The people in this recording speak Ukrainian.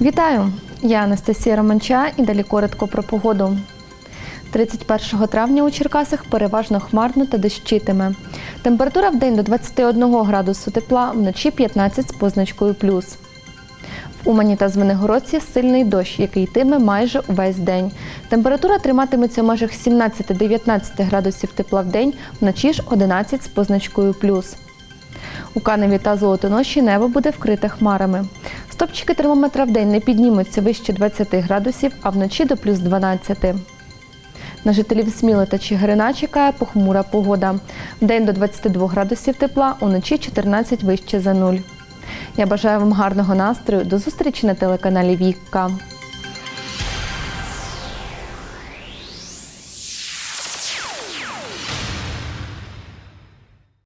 Вітаю! Я Анастасія Романча і далі коротко про погоду. 31 травня у Черкасах переважно хмарно та дощитиме. Температура в день до 21 градусу тепла, вночі 15 з позначкою плюс. В Умані та Звенигородці сильний дощ, який йтиме майже увесь день. Температура триматиметься в межах 17-19 градусів тепла в день, вночі ж 11 з позначкою плюс. У Каневі та Золотоноші небо буде вкрите хмарами. Стопчики термометра в день не піднімуться вище 20 градусів, а вночі до плюс 12. На жителів Сміли та Чигирина чекає похмура погода. В день до 22 градусів тепла, уночі 14 вище за нуль. Я бажаю вам гарного настрою. До зустрічі на телеканалі Вікка.